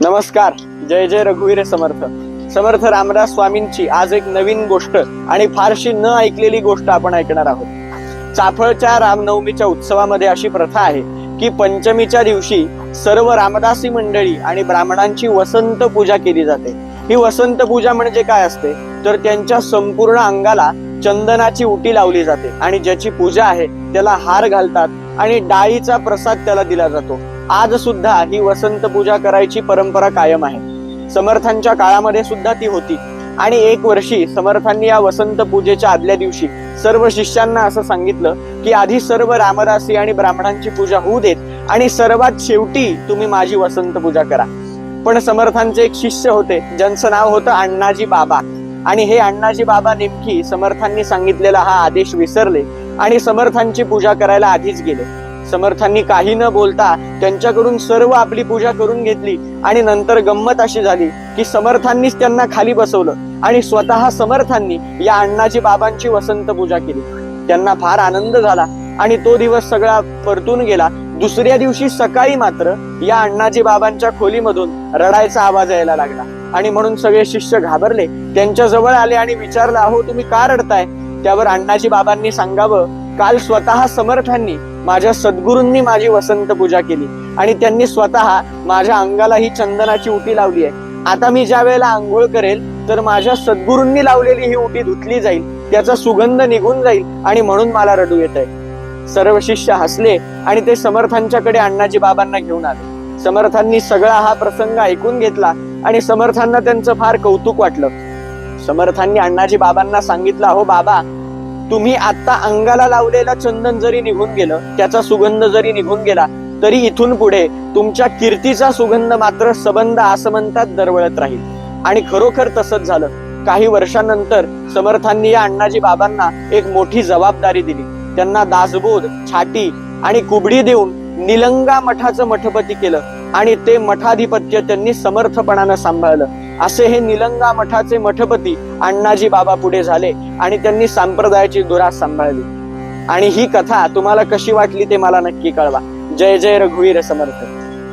नमस्कार. जय जय रघुवीर समर्थ. समर्थ रामदास स्वामींची आज एक नवीन गोष्ट आणि फारशी न ऐकलेली गोष्ट आपण ऐकणार आहोत. चाफळच्या रामनवमीच्या उत्सवामध्ये अशी प्रथा आहे की पंचमीच्या दिवशी सर्व रामदासी मंडळी आणि ब्राह्मणांची वसंत पूजा केली जाते. ही वसंत पूजा म्हणजे काय असते? तर त्यांच्या संपूर्ण अंगाला चंदनाची उटी लावली जाते आणि ज्याची पूजा आहे त्याला हार घालतात आणि डाळीचा प्रसाद त्याला दिला जातो. आज सुद्धा ही वसंत पूजा करायची परंपरा कायम आहे. समर्थांच्या काळामध्ये सुद्धा ती होती. आणि एक वर्षी समर्थांनी या वसंत पूजेच्या आदल्या दिवशी सर्व शिष्यांना असं सांगितलं की आधी सर्व रामदासी आणि ब्राह्मणांची पूजा होऊ देत आणि सर्वात शेवटी तुम्ही माझी वसंत पूजा करा. पण समर्थांचे एक शिष्य होते ज्यांचं नाव होतं अण्णाजी बाबा. आणि हे अण्णाजी बाबा नेमकी समर्थांनी सांगितलेला हा आदेश विसरले आणि समर्थांची पूजा करायला आधीच गेले. समर्थांनी काही न बोलता त्यांच्याकडून सर्व आपली पूजा करून घेतली आणि नंतर गंमत अशी झाली की समर्थांनीच त्यांना खाली बसवलं आणि स्वतः समर्थांनी या अण्णाजी बाबांची वसंत पूजा केली. त्यांना फार आनंद झाला आणि तो दिवस सगळा परतून गेला. दुसऱ्या दिवशी सकाळी मात्र या अण्णाजी बाबांच्या खोलीमधून रडायचा आवाज यायला लागला आणि म्हणून सगळे शिष्य घाबरले. त्यांच्या जवळ आले आणि विचारलं अहो तुम्ही का रडताय? त्यावर अण्णाजी बाबांनी सांगावं काल स्वतः समर्थांनी माझ्या सद्गुरूंनी माझी वसंत पूजा केली. आणि त्यांनी स्वतः माझ्या अंगाला ही चंदनाची उटी लावली आहे. आता मी ज्या वेळेला आंघोळ करेल तर माझ्या सद्गुरूंनी लावलेली ही उटी धुतली जाईल त्याचा सुगंध निघून जाईल आणि म्हणून मला रडू येत आहे. सर्व शिष्य हसले आणि ते समर्थांच्याकडे अण्णाजी बाबांना घेऊन आले. समर्थांनी सगळा हा प्रसंग ऐकून घेतला आणि समर्थांना त्यांचं फार कौतुक वाटलं. समर्थांनी अण्णाजी बाबांना सांगितलं हो बाबा तुम्ही आता अंगाला लावलेला चंदन जरी निघून गेलं त्याचा सुगंध जरी निघून गेला तरी इथून पुढे तुमच्या कीर्तीचा सुगंध मात्र सबंध आसमंतात दरवळत राहील. आणि खरोखर तसंच झालं. काही वर्षांनंतर समर्थांनी या अण्णाजी बाबांना एक मोठी जबाबदारी दिली. त्यांना दासबोध छाटी आणि कुबडी देऊन निलंगा मठाचं मठपती केलं आणि ते मठाधिपत्य त्यांनी समर्थपणानं सांभाळलं. असे हे निलंगा मठाचे मठपती अण्णाजी बाबा पुढे झाले आणि त्यांनी संप्रदायाची दुरास सांभाळली. आणि ही कथा तुम्हाला कशी वाटली ते मला नक्की कळवा. जय जय रघुवीर समर्थ.